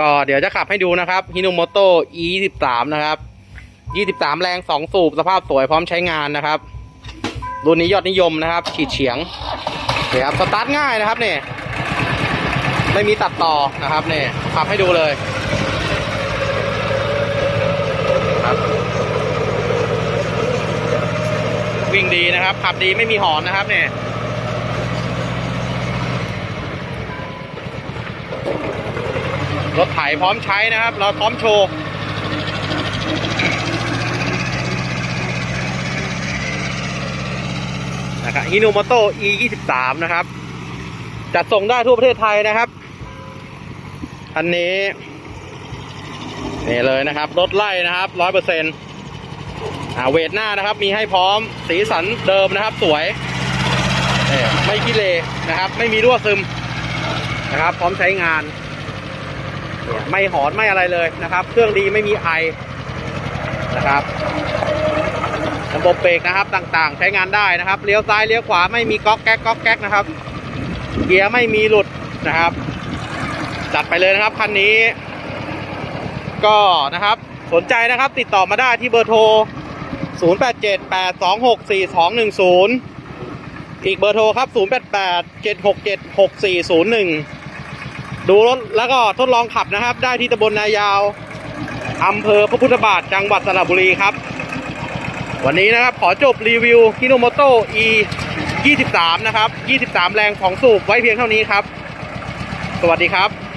ก็เดี๋ยวจะขับให้ดูนะครับฮินุโมโต e 2 3นะครับ 23 แรง 2 สูบสภาพสวยพร้อมใช้งานนะครับ รุ่นนี้ยอดนิยมนะครับ ฉีดเฉียงเดี๋ยวครับสตาร์ทง่ายนะครับเนี่ยไม่มีตัดต่อนะครับเนี่ยขับให้ดูเลยครับวิ่งดีนะครับ ขับดีไม่มีหอนนะครับเนี่ย รถไถพร้อมใช้นะครับ เราพร้อมโชว์นะครับฮิโนโมโต e 2 3นะครับ จัดส่งได้ทั่วประเทศไทยนะครับ อันนี้นี่เลยนะครับ รถไล่นะครับร้อยเปอร์เซ็นต์อ่าเวทหน้านะครับ มีให้พร้อมสีสันเดิมนะครับ สวยไม่ขี้เลนะครับ ไม่มีรั่วซึมนะครับ พร้อมใช้งาน ไม่หอนไม่อะไรเลยนะครับ เครื่องดีไม่มีไอนะครับระบบเบรกนะครับต่างๆ ใช้งานได้นะครับเลี้ยวซ้ายเลี้ยวขวาไม่มีก๊อกแก๊กก๊อกแก๊กนะครับ เกียร์ไม่มีหลุดนะครับ จัดไปเลยนะครับคันนี้ ก็นะครับสนใจนะครับติดต่อมาได้ที่เบอร์โทร 0878264210 อีกเบอร์โทรครับ 0887676401 ดูรถแล้วก็ทดลองขับนะครับ ได้ที่ตำบลนายาวอำเภอพระพุทธบาทจังหวัดสระบุรีครับ วันนี้นะครับขอจบรีวิวฮิโนโมโต e 23 นะครับ 23 แรงของสูบไว้เพียงเท่านี้ครับ สวัสดีครับ